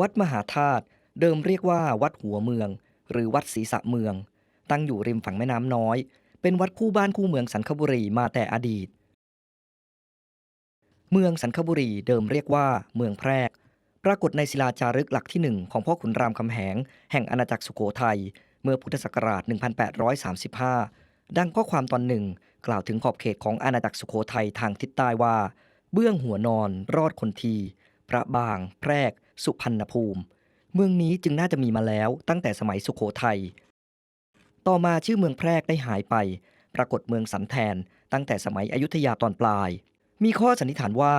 วัดมหาธาตุเดิมเรียกว่าวัดหัวเมือง หรือวัดศรีสะเมือง ตั้งอยู่ริมฝั่งแม่น้ำน้อย เป็นวัดคู่บ้านคู่เมืองสันคบุรีมาแต่อดีต เมืองสันคบุรีเดิมเรียกว่าเมืองแพรก ปรากฏในศิลาจารึกหลักที่หนึ่งของพ่อขุนรามคำแหง แห่งอาณาจักรสุโขทัยเมื่อพุทธศักราช 1835 ดังข้อความตอนหนึ่ง กล่าวถึงขอบเขตของอาณาจักรสุโขทัยทางทิศใต้ว่า เบื้องหัวนอน รอดคนที พระบาง แพรก สุพรรณภูมิ เมืองนี้จึงน่าจะมีมาแล้วตั้งแต่สมัยสุโขทัย ต่อมาชื่อเมืองแพรกได้หายไป ปรากฏเมืองสันแทนตั้งแต่สมัยอยุธยาตอนปลาย มีข้อสันนิษฐานว่า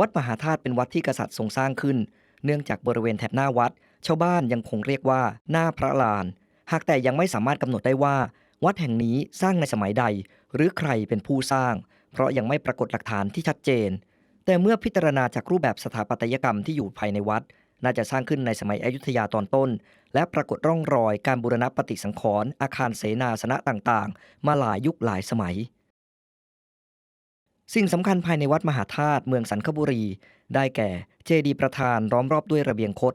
วัดมหาธาตุเป็นวัดที่กษัตริย์ทรงสร้างขึ้น เนื่องจากบริเวณแถบหน้าวัด ชาวบ้านยังคงเรียกว่าหน้าพระลาน หากแต่ยังไม่สามารถกำหนดได้ว่า วัดแห่งนี้สร้างในสมัยใด หรือใครเป็นผู้สร้าง เพราะยังไม่ปรากฏหลักฐานที่ชัดเจน แต่เมื่อพิจารณาจากรูปแบบสถาปัตยกรรมที่อยู่ภายในวัด น่าจะสร้างขึ้นในสมัยอยุธยาตอนต้น และปรากฏร่องรอยการบูรณะปฏิสังขรณ์อาคารเสนาสนะต่างๆ มาหลายยุคหลายสมัย สิ่งสำคัญภายในวัดมหาธาตุเมืองสันคบุรี ได้แก่เจดีย์ประธานล้อมรอบด้วยระเบียงคด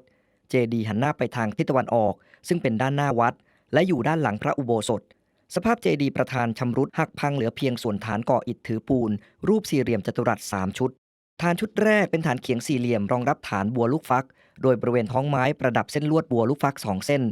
เจดีย์หันหน้าไปทางทิศตะวันออก ซึ่งเป็นด้านหน้าวัด และอยู่ด้านหลังพระอุโบสถสภาพเจดีย์ประธานชำรุดหักพังเหลือเพียงส่วนฐานก่ออิฐถือปูน รูปสี่เหลี่ยมจัตุรัสสามชุด ฐานชุดแรกเป็นฐานเขียงสี่เหลี่ยมรองรับฐานบัวลูกฟัก โดยบริเวณท้องไม้ประดับเส้นลวดบัวลูกฟักสองเส้น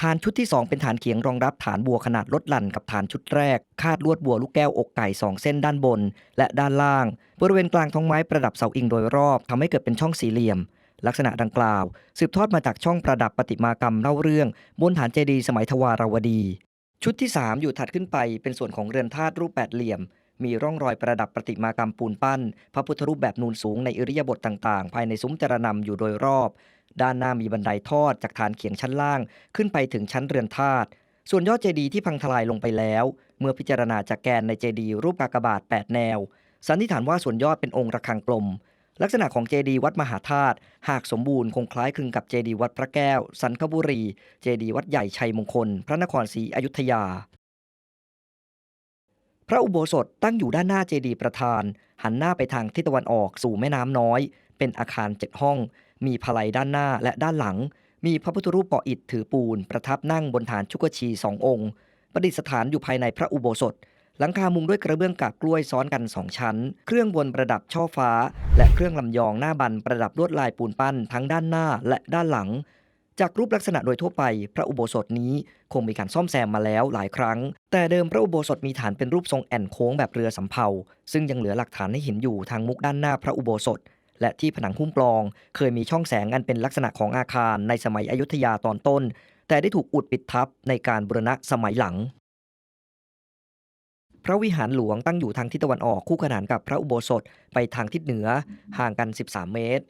ฐานชุดที่ 2 เป็นฐานเขียงรองรับฐานบัวขนาดลดหลั่นกับฐานชุดแรก คาดลวดบัวลูกแก้วอกไก่สองเส้นด้านบน และด้านล่าง บริเวณกลางท้องไม้ประดับเสาอิงโดยรอบทำให้เกิดเป็นช่องสี่เหลี่ยม ลักษณะดังกล่าว สืบทอดมาจากช่องประดับปฏิมากรรมเล่าเรื่องบนฐานเจดีย์สมัยทวารวดี ชุดที่ 3 อยู่ถัดขึ้นไปเป็นส่วนของเรือนธาตุรูปแปดเหลี่ยม มีร่องรอยประดับประติมากรรมปูนปั้น พระพุทธรูปแบบนูนสูงในอิริยาบถต่างๆ ภายในซุ้มจรนำอยู่โดยรอบ ด้านหน้ามีบันไดทอดจากฐานเขียงชั้นล่าง ขึ้นไปถึงชั้นเรือนธาตุส่วนยอดเจดีย์ที่พังทลายลงไปแล้ว เมื่อพิจารณาจากแกนในเจดีย์รูปกากบาท 8 แนว สันนิษฐานว่าส่วนยอดเป็นองค์ระฆังกลม ลักษณะของเจดีย์วัดมหาธาตุหากสมบูรณ์คงคล้ายคลึงกับเจดีย์วัดพระแก้ว สันคบุรี เจดีย์วัดใหญ่ชัยมงคล พระนครศรีอยุธยา พระอุโบสถตั้งอยู่ด้านหน้าเจดีย์ประธาน หันหน้าไปทางทิศตะวันออกสู่แม่น้ำน้อย เป็นอาคารเจ็ดห้อง มีพลัยด้านหน้าและด้านหลัง มีพระพุทธรูปปออิฐถือปูน ประทับนั่งบนฐานชุกชีสององค์ ประดิษฐานอยู่ภายในพระอุโบสถ หลังคามุงด้วยกระเบื้องกาบกล้วยซ้อนกันสองชั้น เครื่องบนประดับช่อฟ้า และเครื่องลำยองหน้าบันประดับลวดลายปูนปั้นทั้งด้านหน้าและด้านหลัง จากรูปลักษณะโดยทั่วไป พระอุโบสถนี้คงมีการซ่อมแซมมาแล้วหลายครั้ง แต่เดิมพระอุโบสถมีฐานเป็นรูปทรงแอ่นโค้งแบบเรือสำเภา ซึ่งยังเหลือหลักฐานให้เห็นอยู่ทางมุกด้านหน้าพระอุโบสถ และที่ผนังหุ้มปลอง เคยมีช่องแสงอันเป็นลักษณะของอาคารในสมัยอยุธยาตอนต้น แต่ได้ถูกอุดปิดทับในการบูรณะสมัยหลังพระวิหารหลวงตั้งอยู่ทางทิศตะวันออกคู่ขนานกับพระอุโบสถไปทางทิศเหนือห่างกัน 13 เมตร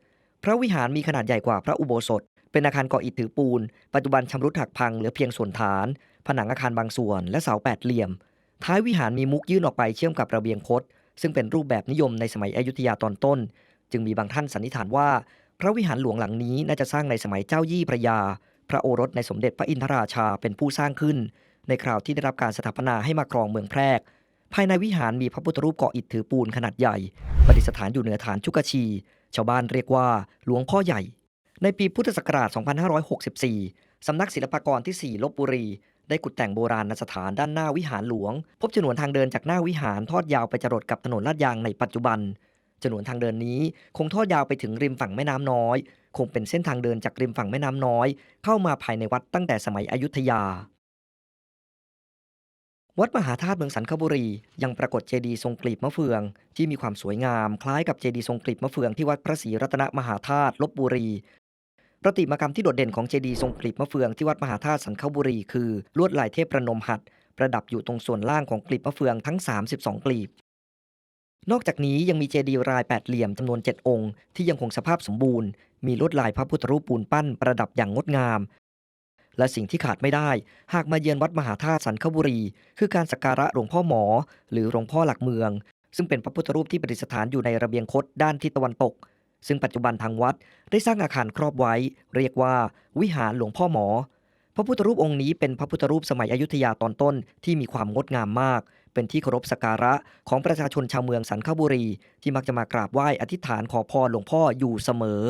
พระวิหารมีขนาดใหญ่กว่าพระอุโบสถ เป็นอาคารก่ออิฐถือปูน ปัจจุบันชำรุดหักพังเหลือเพียงส่วนฐาน ผนังอาคารบางส่วน และเสาแปดเหลี่ยม ท้ายวิหารมีมุกยื่นออกไปเชื่อมกับระเบียงคดซึ่งเป็นรูปแบบนิยมในสมัยอยุธยาตอนต้น จึงมีบางท่านสันนิษฐานว่า พระวิหารหลวงหลังนี้น่าจะสร้างในสมัยเจ้ายี่พระยา พระโอรสในสมเด็จพระอินทราชาเป็นผู้สร้างขึ้น ในคราวที่ได้รับการสถาปนาให้มาครองเมืองแพรก ภายในวิหารมีพระพุทธรูปเก่ออิฐถือปูนขนาดใหญ่ประดิษฐานอยู่เหนือฐานชุกชี ชาวบ้านเรียกว่าหลวงพ่อใหญ่ ในปีพุทธศักราช 2564 สำนักศิลปากรที่ 4 ลบบุรี ได้ขุดแต่งโบราณสถานด้านหน้าวิหารหลวง พบฉนวนทางเดินจากหน้าวิหารทอดยาวไปจรดกับถนนลาดยางในปัจจุบันฉนวนทางเดินนี้คงทอดยาวไปถึงริมฝั่งแม่น้ำน้อย คงเป็นเส้นทางเดินจากริมฝั่งแม่น้ำน้อย เข้ามาภายในวัดตั้งแต่สมัยอยุธยา วัดมหาธาตุเมืองสันคบุรี ยังปรากฏเจดีย์ทรงกลีบมะเฟือง ที่มีความสวยงาม คล้ายกับเจดีย์ทรงกลีบมะเฟืองที่วัดพระศรีรัตนมหาธาตุลบบุรี ประติมากรรมที่โดดเด่นของเจดีย์ทรงกลีบมะเฟืองที่วัดมหาธาตุสันคบุรีคือลวดลายเทพประนมหัตถ์ประดับอยู่ตรงส่วนล่างของกลีบมะเฟืองทั้ง 32 กลีบ นอกจากนี้ยังมีเจดีย์รายแปดเหลี่ยมจำนวน 7 องค์ ที่ยังคงสภาพสมบูรณ์ มีลวดลายพระพุทธรูปปูนปั้นประดับอย่างงดงาม และสิ่งที่ขาดไม่ได้ หากมาเยือนวัดมหาธาตุสันคบุรี คือการสักการะหลวงพ่อหมอ หรือหลวงพ่อหลักเมือง ซึ่งเป็นพระพุทธรูปที่ประดิษฐานอยู่ในระเบียงคดด้านทิศตะวันตก ซึ่งปัจจุบันทางวัดได้สร้างอาคารครอบไว้ เรียกว่า วิหารหลวงพ่อหมอ พระพุทธรูปองค์นี้เป็นพระพุทธรูปสมัยอยุธยาตอนต้นที่มีความงดงามมาก เป็นที่เคารพสักการะของประชาชนชาวเมืองสันคบุรี ที่มักจะมากราบไหว้อธิษฐานขอพรหลวงพ่ออยู่เสมอ